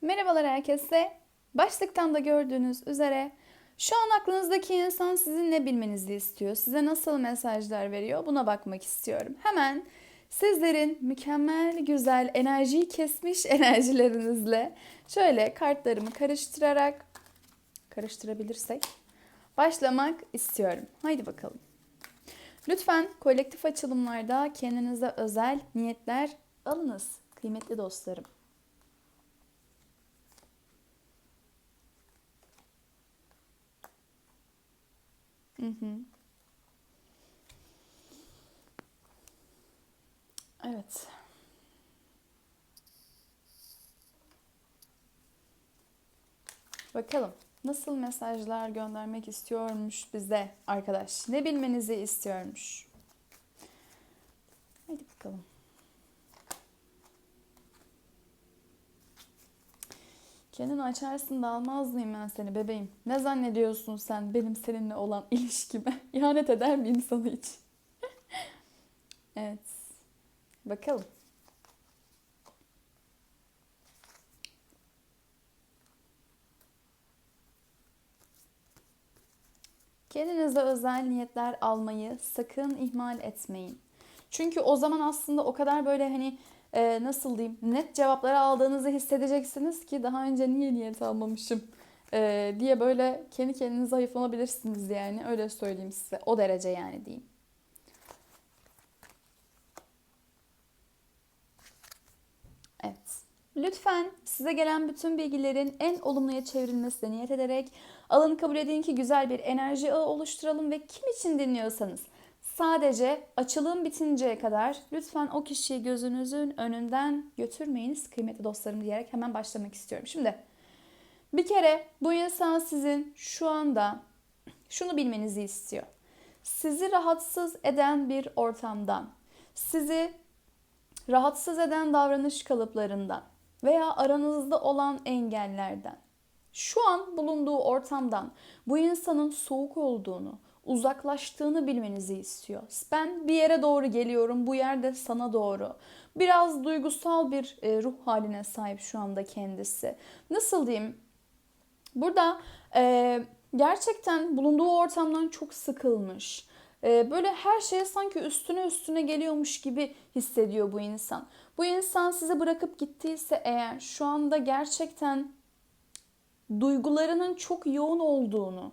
Merhabalar herkese. Başlıktan da gördüğünüz üzere şu an aklınızdaki insan sizin ne bilmenizi istiyor? Size nasıl mesajlar veriyor? Buna bakmak istiyorum. Hemen sizlerin mükemmel güzel enerjiyi kesmiş enerjilerinizle şöyle kartlarımı karıştırarak karıştırabilirsek başlamak istiyorum. Haydi bakalım. Lütfen kolektif açılımlarda kendinize özel niyetler alınız kıymetli dostlarım. Hı hı. Evet. Bakalım nasıl mesajlar göndermek istiyormuş bize arkadaş. Ne bilmenizi istiyormuş. Hadi bakalım. Kendini açarsın da almaz mıyım ben seni bebeğim? Ne zannediyorsun sen benim seninle olan ilişkime? İhanet eder miyim sana hiç? evet. Bakalım. Kendinize özel niyetler almayı sakın ihmal etmeyin. Çünkü o zaman aslında o kadar böyle hani e, nasıl diyeyim net cevapları aldığınızı hissedeceksiniz ki daha önce niye niyet almamışım e, diye böyle kendi kendinize zayıflanabilirsiniz yani öyle söyleyeyim size o derece yani diyeyim. Evet. Lütfen size gelen bütün bilgilerin en olumluya çevrilmesine niyet ederek alanı kabul edin ki güzel bir enerji ağı oluşturalım ve kim için dinliyorsanız Sadece açılım bitinceye kadar lütfen o kişiyi gözünüzün önünden götürmeyiniz kıymetli dostlarım diyerek hemen başlamak istiyorum. Şimdi bir kere bu insan sizin şu anda şunu bilmenizi istiyor. Sizi rahatsız eden bir ortamdan, sizi rahatsız eden davranış kalıplarından veya aranızda olan engellerden, şu an bulunduğu ortamdan bu insanın soğuk olduğunu, uzaklaştığını bilmenizi istiyor. Ben bir yere doğru geliyorum, bu yerde sana doğru. Biraz duygusal bir e, ruh haline sahip şu anda kendisi. Nasıl diyeyim? Burada e, gerçekten bulunduğu ortamdan çok sıkılmış. E, böyle her şeye sanki üstüne üstüne geliyormuş gibi hissediyor bu insan. Bu insan sizi bırakıp gittiyse eğer şu anda gerçekten duygularının çok yoğun olduğunu,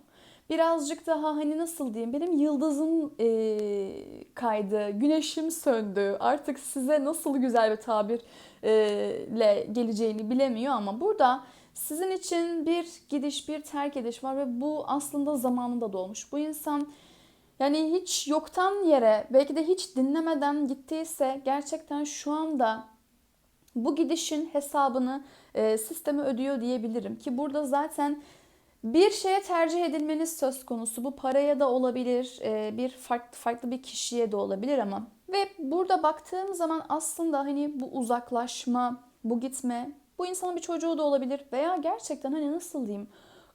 birazcık daha hani nasıl diyeyim benim yıldızım e, kaydı, güneşim söndü. Artık size nasıl güzel bir tabirle geleceğini bilemiyor ama burada sizin için bir gidiş, bir terk ediş var ve bu aslında zamanında dolmuş. Bu insan yani hiç yoktan yere belki de hiç dinlemeden gittiyse gerçekten şu anda bu gidişin hesabını e, sisteme ödüyor diyebilirim ki burada zaten bir şeye tercih edilmeniz söz konusu. Bu paraya da olabilir, e, bir farklı farklı bir kişiye de olabilir ama ve burada baktığım zaman aslında hani bu uzaklaşma, bu gitme, bu insanın bir çocuğu da olabilir veya gerçekten hani nasıl diyeyim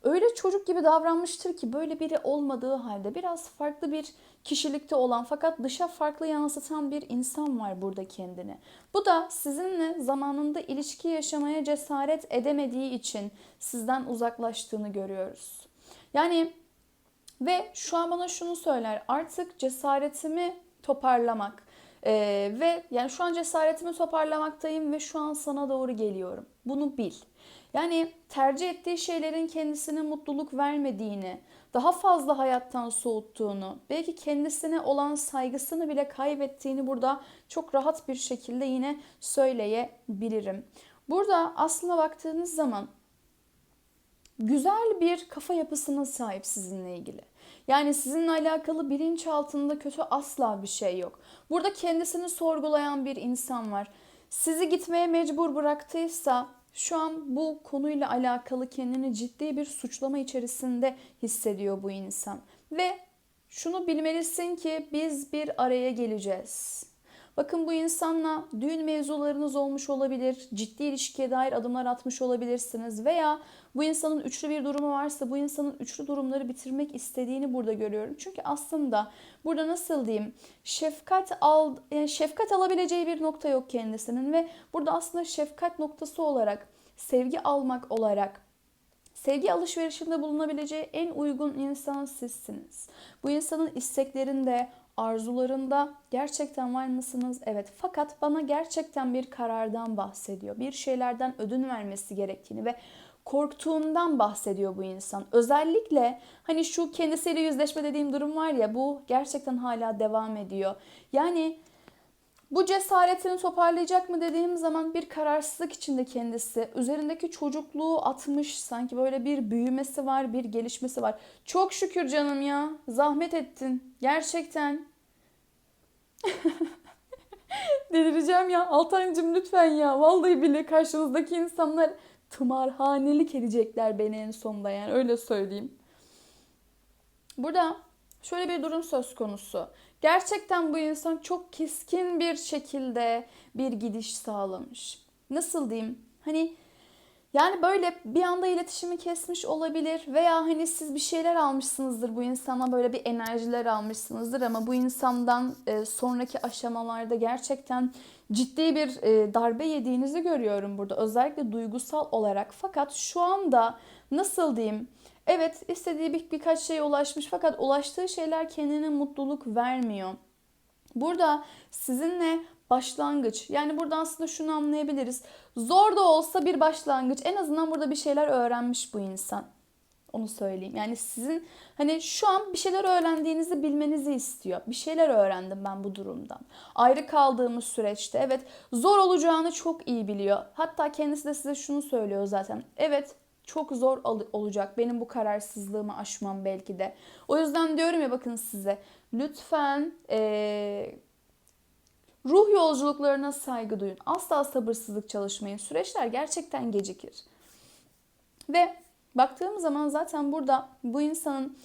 öyle çocuk gibi davranmıştır ki böyle biri olmadığı halde biraz farklı bir kişilikte olan fakat dışa farklı yansıtan bir insan var burada kendini. Bu da sizinle zamanında ilişki yaşamaya cesaret edemediği için sizden uzaklaştığını görüyoruz. Yani ve şu an bana şunu söyler artık cesaretimi toparlamak ee, ve yani şu an cesaretimi toparlamaktayım ve şu an sana doğru geliyorum. Bunu bil. Yani tercih ettiği şeylerin kendisine mutluluk vermediğini, daha fazla hayattan soğuttuğunu, belki kendisine olan saygısını bile kaybettiğini burada çok rahat bir şekilde yine söyleyebilirim. Burada aslına baktığınız zaman güzel bir kafa yapısına sahip sizinle ilgili. Yani sizinle alakalı bilinç altında kötü asla bir şey yok. Burada kendisini sorgulayan bir insan var. Sizi gitmeye mecbur bıraktıysa şu an bu konuyla alakalı kendini ciddi bir suçlama içerisinde hissediyor bu insan. Ve şunu bilmelisin ki biz bir araya geleceğiz. Bakın bu insanla düğün mevzularınız olmuş olabilir, ciddi ilişkiye dair adımlar atmış olabilirsiniz veya bu insanın üçlü bir durumu varsa bu insanın üçlü durumları bitirmek istediğini burada görüyorum. Çünkü aslında burada nasıl diyeyim şefkat al yani şefkat alabileceği bir nokta yok kendisinin ve burada aslında şefkat noktası olarak sevgi almak olarak sevgi alışverişinde bulunabileceği en uygun insan sizsiniz. Bu insanın isteklerinde, arzularında gerçekten var mısınız? Evet. Fakat bana gerçekten bir karardan bahsediyor. Bir şeylerden ödün vermesi gerektiğini ve korktuğundan bahsediyor bu insan. Özellikle hani şu kendisiyle yüzleşme dediğim durum var ya bu gerçekten hala devam ediyor. Yani bu cesaretini toparlayacak mı dediğim zaman bir kararsızlık içinde kendisi. Üzerindeki çocukluğu atmış sanki böyle bir büyümesi var, bir gelişmesi var. Çok şükür canım ya. Zahmet ettin. Gerçekten. Delireceğim ya. Altancım lütfen ya. Vallahi bile karşınızdaki insanlar tımarhanelik edecekler beni en sonunda yani öyle söyleyeyim. Burada şöyle bir durum söz konusu. Gerçekten bu insan çok keskin bir şekilde bir gidiş sağlamış. Nasıl diyeyim? Hani yani böyle bir anda iletişimi kesmiş olabilir veya hani siz bir şeyler almışsınızdır bu insana böyle bir enerjiler almışsınızdır ama bu insandan e, sonraki aşamalarda gerçekten ciddi bir e, darbe yediğinizi görüyorum burada. Özellikle duygusal olarak. Fakat şu anda nasıl diyeyim? Evet istediği bir, birkaç şeye ulaşmış fakat ulaştığı şeyler kendine mutluluk vermiyor. Burada sizinle başlangıç yani burada aslında şunu anlayabiliriz. Zor da olsa bir başlangıç en azından burada bir şeyler öğrenmiş bu insan. Onu söyleyeyim. Yani sizin hani şu an bir şeyler öğrendiğinizi bilmenizi istiyor. Bir şeyler öğrendim ben bu durumdan. Ayrı kaldığımız süreçte evet zor olacağını çok iyi biliyor. Hatta kendisi de size şunu söylüyor zaten. Evet çok zor olacak benim bu kararsızlığımı aşmam belki de. O yüzden diyorum ya bakın size lütfen ee, ruh yolculuklarına saygı duyun. Asla sabırsızlık çalışmayın. Süreçler gerçekten gecikir. Ve baktığım zaman zaten burada bu insanın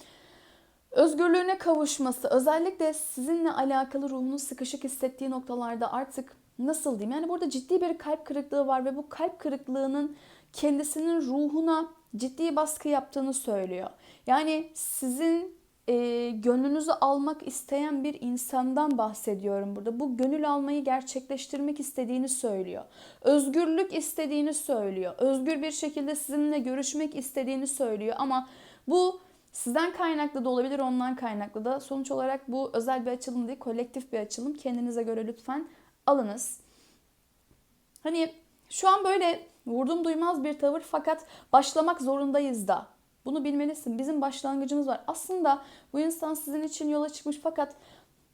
özgürlüğüne kavuşması, özellikle sizinle alakalı ruhunu sıkışık hissettiği noktalarda artık nasıl diyeyim? Yani burada ciddi bir kalp kırıklığı var ve bu kalp kırıklığının kendisinin ruhuna ciddi baskı yaptığını söylüyor. Yani sizin e, gönlünüzü almak isteyen bir insandan bahsediyorum burada. Bu gönül almayı gerçekleştirmek istediğini söylüyor. Özgürlük istediğini söylüyor. Özgür bir şekilde sizinle görüşmek istediğini söylüyor ama bu sizden kaynaklı da olabilir, ondan kaynaklı da. Sonuç olarak bu özel bir açılım değil, kolektif bir açılım. Kendinize göre lütfen alınız. Hani şu an böyle vurdum duymaz bir tavır fakat başlamak zorundayız da. Bunu bilmelisin. Bizim başlangıcımız var. Aslında bu insan sizin için yola çıkmış fakat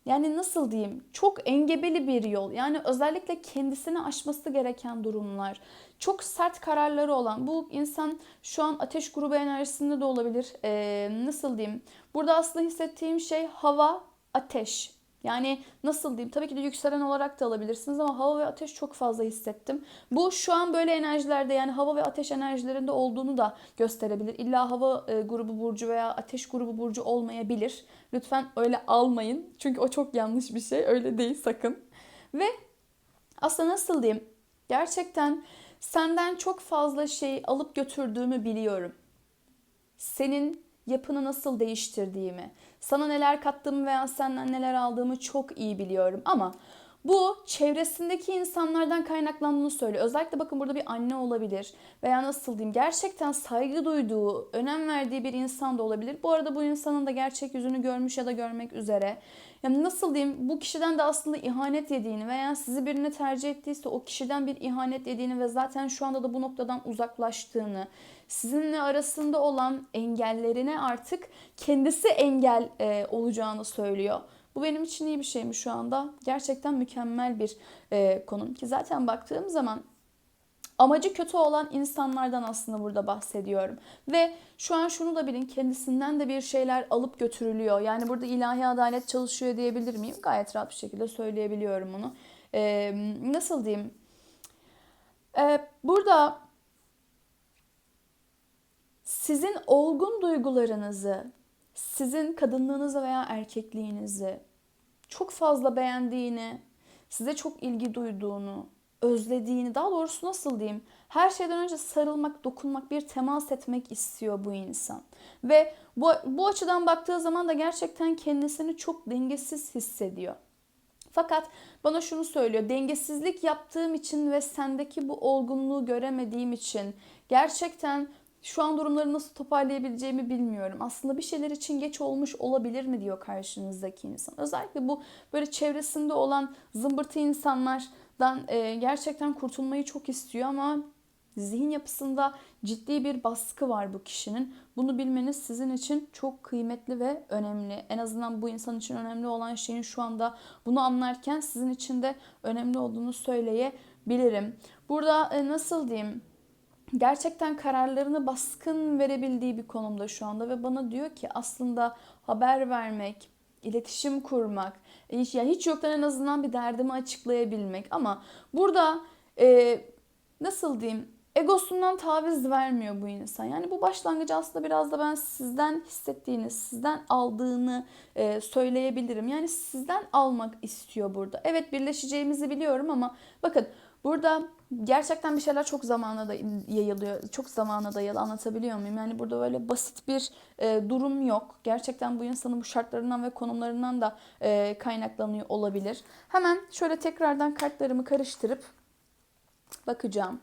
yani nasıl diyeyim çok engebeli bir yol. Yani özellikle kendisini aşması gereken durumlar. Çok sert kararları olan bu insan şu an ateş grubu enerjisinde de olabilir. Ee, nasıl diyeyim? Burada aslında hissettiğim şey hava, ateş. Yani nasıl diyeyim? Tabii ki de yükselen olarak da alabilirsiniz ama hava ve ateş çok fazla hissettim. Bu şu an böyle enerjilerde yani hava ve ateş enerjilerinde olduğunu da gösterebilir. İlla hava e, grubu burcu veya ateş grubu burcu olmayabilir. Lütfen öyle almayın. Çünkü o çok yanlış bir şey. Öyle değil sakın. Ve aslında nasıl diyeyim? Gerçekten senden çok fazla şey alıp götürdüğümü biliyorum. Senin yapını nasıl değiştirdiğimi, sana neler kattığımı veya senden neler aldığımı çok iyi biliyorum ama bu çevresindeki insanlardan kaynaklandığını söylüyor. Özellikle bakın burada bir anne olabilir veya nasıl diyeyim gerçekten saygı duyduğu, önem verdiği bir insan da olabilir. Bu arada bu insanın da gerçek yüzünü görmüş ya da görmek üzere. Yani nasıl diyeyim bu kişiden de aslında ihanet yediğini veya sizi birine tercih ettiyse o kişiden bir ihanet yediğini ve zaten şu anda da bu noktadan uzaklaştığını, sizinle arasında olan engellerine artık kendisi engel e, olacağını söylüyor. Bu benim için iyi bir şey mi şu anda? Gerçekten mükemmel bir e, konum ki zaten baktığım zaman amacı kötü olan insanlardan aslında burada bahsediyorum. Ve şu an şunu da bilin kendisinden de bir şeyler alıp götürülüyor. Yani burada ilahi adalet çalışıyor diyebilir miyim? Gayet rahat bir şekilde söyleyebiliyorum bunu. Ee, nasıl diyeyim? Ee, burada sizin olgun duygularınızı, sizin kadınlığınızı veya erkekliğinizi çok fazla beğendiğini, size çok ilgi duyduğunu, özlediğini, daha doğrusu nasıl diyeyim? Her şeyden önce sarılmak, dokunmak, bir temas etmek istiyor bu insan. Ve bu, bu açıdan baktığı zaman da gerçekten kendisini çok dengesiz hissediyor. Fakat bana şunu söylüyor. Dengesizlik yaptığım için ve sendeki bu olgunluğu göremediğim için gerçekten şu an durumları nasıl toparlayabileceğimi bilmiyorum. Aslında bir şeyler için geç olmuş olabilir mi diyor karşınızdaki insan. Özellikle bu böyle çevresinde olan zımbırtı insanlardan e, gerçekten kurtulmayı çok istiyor ama zihin yapısında ciddi bir baskı var bu kişinin. Bunu bilmeniz sizin için çok kıymetli ve önemli. En azından bu insan için önemli olan şeyin şu anda bunu anlarken sizin için de önemli olduğunu söyleyebilirim. Burada e, nasıl diyeyim? gerçekten kararlarını baskın verebildiği bir konumda şu anda ve bana diyor ki aslında haber vermek, iletişim kurmak, hiç, yani hiç yoktan en azından bir derdimi açıklayabilmek ama burada e, nasıl diyeyim egosundan taviz vermiyor bu insan. Yani bu başlangıcı aslında biraz da ben sizden hissettiğini, sizden aldığını e, söyleyebilirim. Yani sizden almak istiyor burada. Evet birleşeceğimizi biliyorum ama bakın burada gerçekten bir şeyler çok zamana da yayılıyor. Çok zamana dayalı anlatabiliyor muyum? Yani burada böyle basit bir e, durum yok. Gerçekten bu insanın bu şartlarından ve konumlarından da e, kaynaklanıyor olabilir. Hemen şöyle tekrardan kartlarımı karıştırıp bakacağım.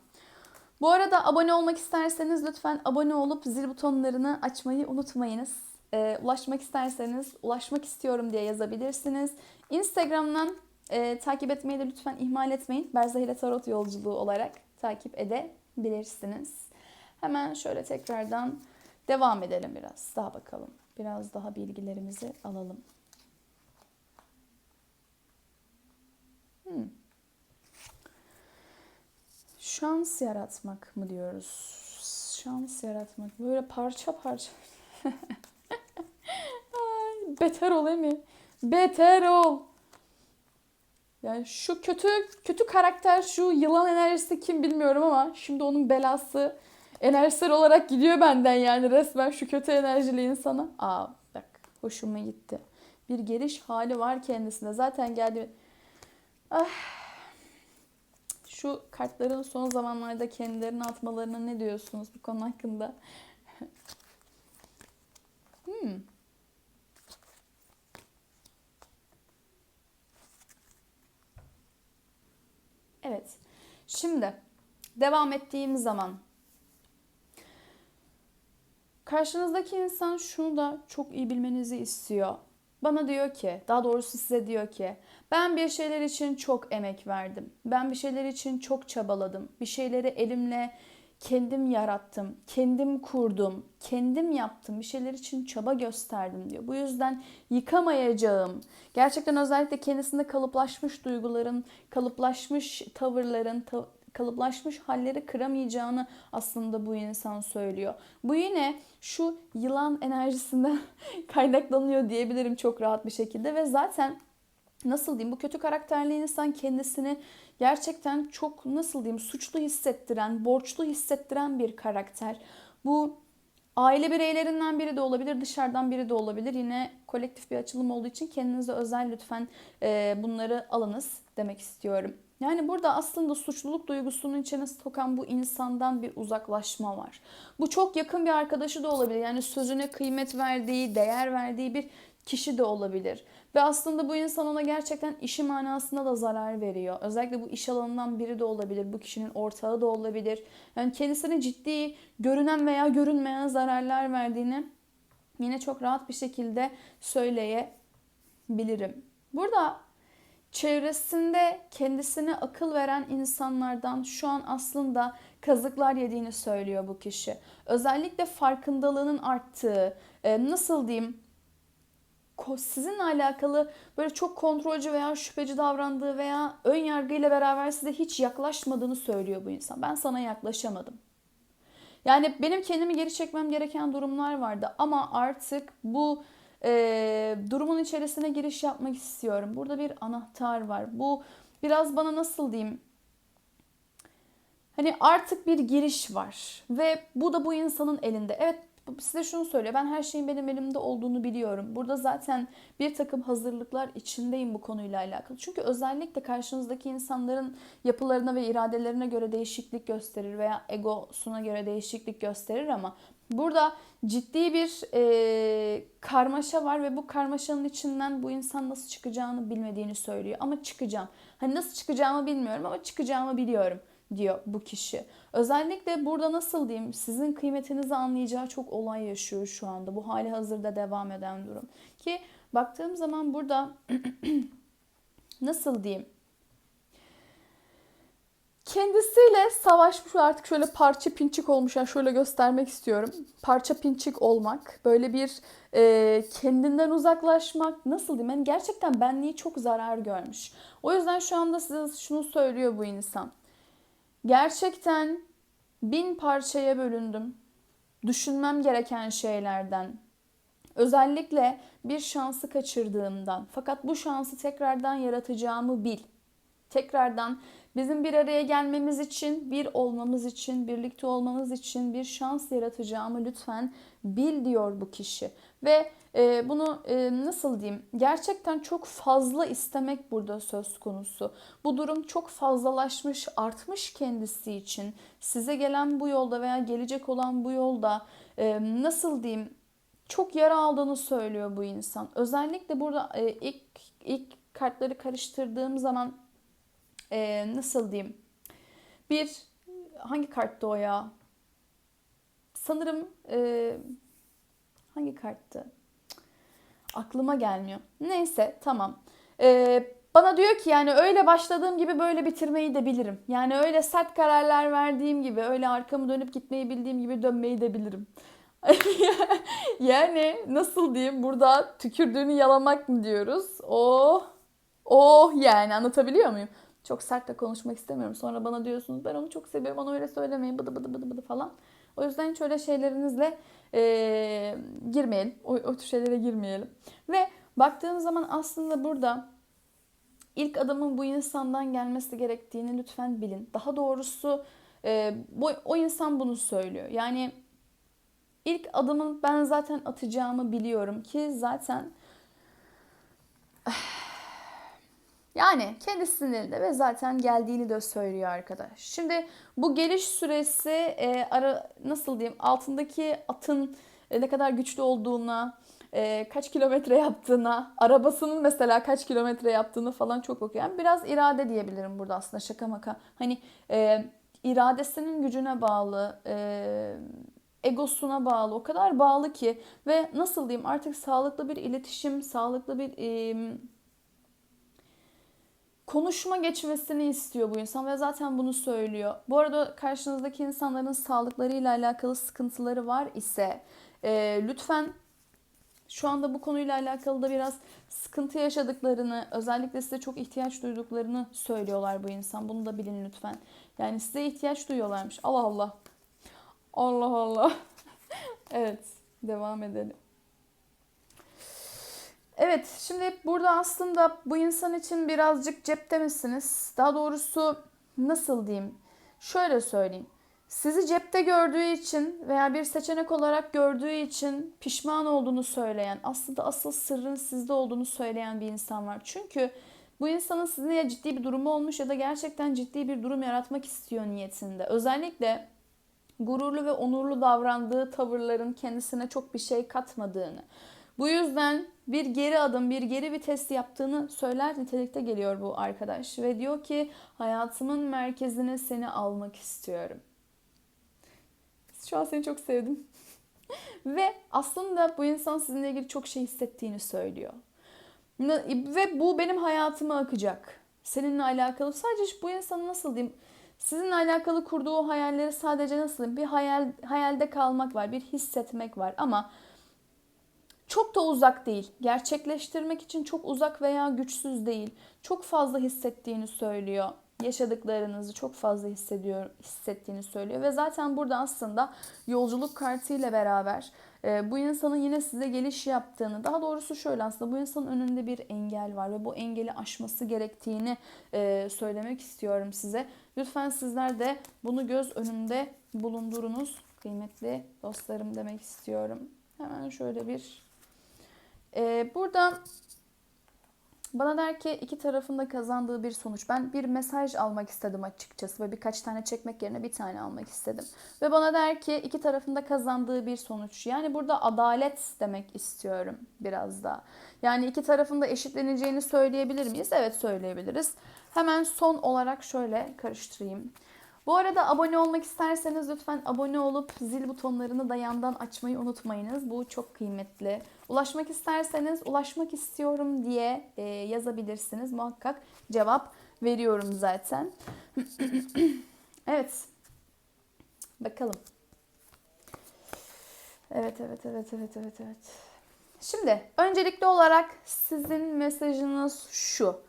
Bu arada abone olmak isterseniz lütfen abone olup zil butonlarını açmayı unutmayınız. E, ulaşmak isterseniz ulaşmak istiyorum diye yazabilirsiniz. Instagram'dan e, takip etmeyi de lütfen ihmal etmeyin. Berzahile Tarot yolculuğu olarak takip edebilirsiniz. Hemen şöyle tekrardan devam edelim biraz. Daha bakalım. Biraz daha bilgilerimizi alalım. Hmm. Şans yaratmak mı diyoruz? Şans yaratmak. Böyle parça parça. Ay, beter ol mi? Beter ol. Yani şu kötü kötü karakter şu yılan enerjisi kim bilmiyorum ama şimdi onun belası enerjisel olarak gidiyor benden yani resmen şu kötü enerjili insana. Aa bak hoşuma gitti. Bir geliş hali var kendisinde. Zaten geldi. Ah. Şu kartların son zamanlarda kendilerini atmalarına ne diyorsunuz bu konu hakkında? hmm. Evet. Şimdi devam ettiğim zaman karşınızdaki insan şunu da çok iyi bilmenizi istiyor. Bana diyor ki, daha doğrusu size diyor ki, ben bir şeyler için çok emek verdim. Ben bir şeyler için çok çabaladım. Bir şeyleri elimle kendim yarattım, kendim kurdum, kendim yaptım, bir şeyler için çaba gösterdim diyor. Bu yüzden yıkamayacağım. Gerçekten özellikle kendisinde kalıplaşmış duyguların, kalıplaşmış tavırların, ta- kalıplaşmış halleri kıramayacağını aslında bu insan söylüyor. Bu yine şu yılan enerjisinden kaynaklanıyor diyebilirim çok rahat bir şekilde ve zaten nasıl diyeyim bu kötü karakterli insan kendisini gerçekten çok nasıl diyeyim suçlu hissettiren, borçlu hissettiren bir karakter. Bu aile bireylerinden biri de olabilir, dışarıdan biri de olabilir. Yine kolektif bir açılım olduğu için kendinize özel lütfen bunları alınız demek istiyorum. Yani burada aslında suçluluk duygusunun içine sokan bu insandan bir uzaklaşma var. Bu çok yakın bir arkadaşı da olabilir. Yani sözüne kıymet verdiği, değer verdiği bir kişi de olabilir. Ve aslında bu insan ona gerçekten işi manasında da zarar veriyor. Özellikle bu iş alanından biri de olabilir. Bu kişinin ortağı da olabilir. Yani kendisine ciddi görünen veya görünmeyen zararlar verdiğini yine çok rahat bir şekilde söyleyebilirim. Burada çevresinde kendisine akıl veren insanlardan şu an aslında kazıklar yediğini söylüyor bu kişi. Özellikle farkındalığının arttığı, nasıl diyeyim, sizinle alakalı böyle çok kontrolcü veya şüpheci davrandığı veya ön yargıyla beraber size hiç yaklaşmadığını söylüyor bu insan. Ben sana yaklaşamadım. Yani benim kendimi geri çekmem gereken durumlar vardı ama artık bu e, durumun içerisine giriş yapmak istiyorum. Burada bir anahtar var. Bu biraz bana nasıl diyeyim? Hani artık bir giriş var ve bu da bu insanın elinde. Evet size şunu söylüyor. Ben her şeyin benim elimde olduğunu biliyorum. Burada zaten bir takım hazırlıklar içindeyim bu konuyla alakalı. Çünkü özellikle karşınızdaki insanların yapılarına ve iradelerine göre değişiklik gösterir veya egosuna göre değişiklik gösterir ama burada ciddi bir e, karmaşa var ve bu karmaşanın içinden bu insan nasıl çıkacağını bilmediğini söylüyor. Ama çıkacağım. Hani nasıl çıkacağımı bilmiyorum ama çıkacağımı biliyorum diyor bu kişi. Özellikle burada nasıl diyeyim sizin kıymetinizi anlayacağı çok olay yaşıyor şu anda. Bu hali hazırda devam eden durum. Ki baktığım zaman burada nasıl diyeyim kendisiyle savaşmış artık şöyle parça pinçik olmuş. Yani şöyle göstermek istiyorum. Parça pinçik olmak. Böyle bir e, kendinden uzaklaşmak. Nasıl diyeyim? Yani gerçekten benliği çok zarar görmüş. O yüzden şu anda size şunu söylüyor bu insan. Gerçekten bin parçaya bölündüm. Düşünmem gereken şeylerden. Özellikle bir şansı kaçırdığımdan. Fakat bu şansı tekrardan yaratacağımı bil. Tekrardan bizim bir araya gelmemiz için, bir olmamız için, birlikte olmamız için bir şans yaratacağımı lütfen bil diyor bu kişi. Ve e, bunu e, nasıl diyeyim? Gerçekten çok fazla istemek burada söz konusu. Bu durum çok fazlalaşmış, artmış kendisi için. Size gelen bu yolda veya gelecek olan bu yolda e, nasıl diyeyim? Çok yara aldığını söylüyor bu insan. Özellikle burada e, ilk ilk kartları karıştırdığım zaman e, nasıl diyeyim? Bir hangi karttı o ya? Sanırım e, hangi karttı? Aklıma gelmiyor. Neyse tamam. E, bana diyor ki yani öyle başladığım gibi böyle bitirmeyi de bilirim. Yani öyle sert kararlar verdiğim gibi, öyle arkamı dönüp gitmeyi bildiğim gibi dönmeyi de bilirim. yani nasıl diyeyim burada tükürdüğünü yalamak mı diyoruz? Oh, oh yani anlatabiliyor muyum? Çok sert de konuşmak istemiyorum. Sonra bana diyorsunuz ben onu çok seviyorum onu öyle söylemeyin bıdı bıdı bıdı bıdı falan. O yüzden hiç öyle şeylerinizle e, girmeyelim. O, o tür şeylere girmeyelim. Ve baktığım zaman aslında burada ilk adımın bu insandan gelmesi gerektiğini lütfen bilin. Daha doğrusu e, bu, o insan bunu söylüyor. Yani ilk adımın ben zaten atacağımı biliyorum ki zaten yani kendisinin elinde ve zaten geldiğini de söylüyor arkadaş. Şimdi bu geliş süresi e, ara nasıl diyeyim altındaki atın e, ne kadar güçlü olduğuna, e, kaç kilometre yaptığına, arabasının mesela kaç kilometre yaptığını falan çok bakıyor. Yani biraz irade diyebilirim burada aslında şaka maka. Hani e, iradesinin gücüne bağlı, e, egosuna bağlı, o kadar bağlı ki ve nasıl diyeyim artık sağlıklı bir iletişim, sağlıklı bir e, konuşma geçmesini istiyor bu insan ve zaten bunu söylüyor. Bu arada karşınızdaki insanların sağlıklarıyla alakalı sıkıntıları var ise e, lütfen şu anda bu konuyla alakalı da biraz sıkıntı yaşadıklarını, özellikle size çok ihtiyaç duyduklarını söylüyorlar bu insan. Bunu da bilin lütfen. Yani size ihtiyaç duyuyorlarmış. Allah Allah. Allah Allah. evet, devam edelim. Evet, şimdi burada aslında bu insan için birazcık cepte misiniz? Daha doğrusu nasıl diyeyim? Şöyle söyleyeyim. Sizi cepte gördüğü için veya bir seçenek olarak gördüğü için pişman olduğunu söyleyen, aslında asıl sırrın sizde olduğunu söyleyen bir insan var. Çünkü bu insanın sizinle ya ciddi bir durumu olmuş ya da gerçekten ciddi bir durum yaratmak istiyor niyetinde. Özellikle gururlu ve onurlu davrandığı tavırların kendisine çok bir şey katmadığını. Bu yüzden bir geri adım, bir geri vites yaptığını söyler nitelikte geliyor bu arkadaş. Ve diyor ki hayatımın merkezine seni almak istiyorum. Şu an seni çok sevdim. Ve aslında bu insan sizinle ilgili çok şey hissettiğini söylüyor. Ve bu benim hayatıma akacak. Seninle alakalı sadece bu insanı nasıl diyeyim? Sizinle alakalı kurduğu hayalleri sadece nasıl diyeyim? Bir hayal, hayalde kalmak var, bir hissetmek var ama çok da uzak değil. Gerçekleştirmek için çok uzak veya güçsüz değil. Çok fazla hissettiğini söylüyor. Yaşadıklarınızı çok fazla hissediyor, hissettiğini söylüyor ve zaten burada aslında yolculuk kartı ile beraber e, bu insanın yine size geliş yaptığını, daha doğrusu şöyle aslında bu insanın önünde bir engel var ve bu engeli aşması gerektiğini e, söylemek istiyorum size Lütfen sizler de bunu göz önünde bulundurunuz. Kıymetli dostlarım demek istiyorum. Hemen şöyle bir... Ee, burada bana der ki iki tarafında kazandığı bir sonuç. Ben bir mesaj almak istedim açıkçası ve birkaç tane çekmek yerine bir tane almak istedim. Ve bana der ki iki tarafında kazandığı bir sonuç. Yani burada adalet demek istiyorum biraz da. Yani iki tarafında eşitleneceğini söyleyebilir miyiz? Evet söyleyebiliriz. Hemen son olarak şöyle karıştırayım. Bu arada abone olmak isterseniz lütfen abone olup zil butonlarını da yandan açmayı unutmayınız. Bu çok kıymetli. Ulaşmak isterseniz ulaşmak istiyorum diye e, yazabilirsiniz. Muhakkak cevap veriyorum zaten. evet. Bakalım. Evet, evet, evet, evet, evet, evet. Şimdi öncelikli olarak sizin mesajınız şu.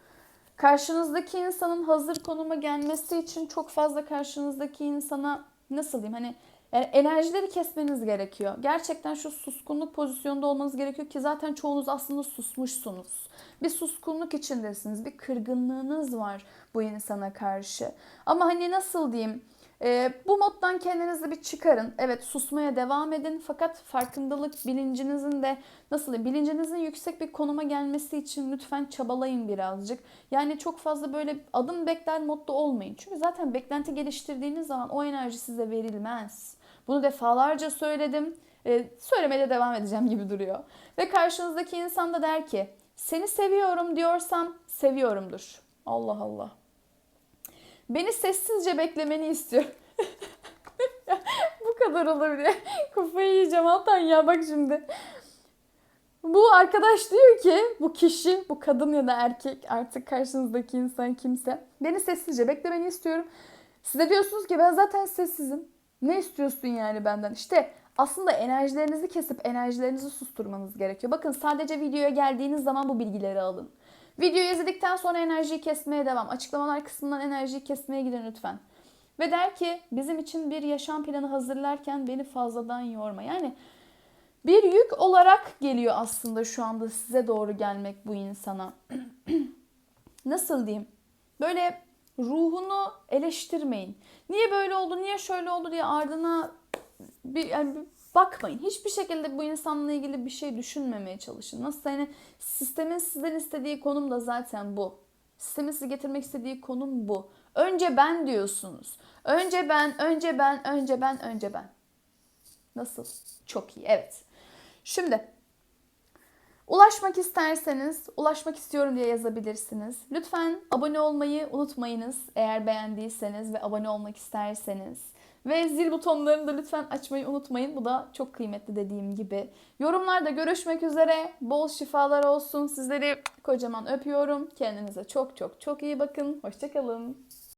Karşınızdaki insanın hazır konuma gelmesi için çok fazla karşınızdaki insana nasıl diyeyim hani yani enerjileri kesmeniz gerekiyor. Gerçekten şu suskunluk pozisyonda olmanız gerekiyor ki zaten çoğunuz aslında susmuşsunuz. Bir suskunluk içindesiniz. Bir kırgınlığınız var bu insana karşı. Ama hani nasıl diyeyim? Ee, bu moddan kendinizi bir çıkarın. Evet susmaya devam edin fakat farkındalık bilincinizin de nasıl bilincinizin yüksek bir konuma gelmesi için lütfen çabalayın birazcık. Yani çok fazla böyle adım bekler modda olmayın. Çünkü zaten beklenti geliştirdiğiniz zaman o enerji size verilmez. Bunu defalarca söyledim. Ee, söylemeye de devam edeceğim gibi duruyor. Ve karşınızdaki insan da der ki seni seviyorum diyorsam seviyorumdur. Allah Allah. Beni sessizce beklemeni istiyorum. Bu kadar olabilir. Kafayı yiyeceğim Altan ya bak şimdi. Bu arkadaş diyor ki bu kişi, bu kadın ya da erkek artık karşınızdaki insan kimse. Beni sessizce beklemeni istiyorum. Size diyorsunuz ki ben zaten sessizim. Ne istiyorsun yani benden? İşte aslında enerjilerinizi kesip enerjilerinizi susturmanız gerekiyor. Bakın sadece videoya geldiğiniz zaman bu bilgileri alın. Videoyu izledikten sonra enerjiyi kesmeye devam. Açıklamalar kısmından enerjiyi kesmeye gidin lütfen. Ve der ki bizim için bir yaşam planı hazırlarken beni fazladan yorma. Yani bir yük olarak geliyor aslında şu anda size doğru gelmek bu insana. Nasıl diyeyim? Böyle ruhunu eleştirmeyin. Niye böyle oldu, niye şöyle oldu diye ardına bir, yani bakmayın. Hiçbir şekilde bu insanla ilgili bir şey düşünmemeye çalışın. Nasıl yani sistemin sizden istediği konum da zaten bu. Sistemin sizi getirmek istediği konum bu. Önce ben diyorsunuz. Önce ben, önce ben, önce ben, önce ben. Nasıl? Çok iyi. Evet. Şimdi ulaşmak isterseniz ulaşmak istiyorum diye yazabilirsiniz. Lütfen abone olmayı unutmayınız eğer beğendiyseniz ve abone olmak isterseniz. Ve zil butonlarını da lütfen açmayı unutmayın. Bu da çok kıymetli dediğim gibi. Yorumlarda görüşmek üzere. Bol şifalar olsun. Sizleri kocaman öpüyorum. Kendinize çok çok çok iyi bakın. Hoşçakalın.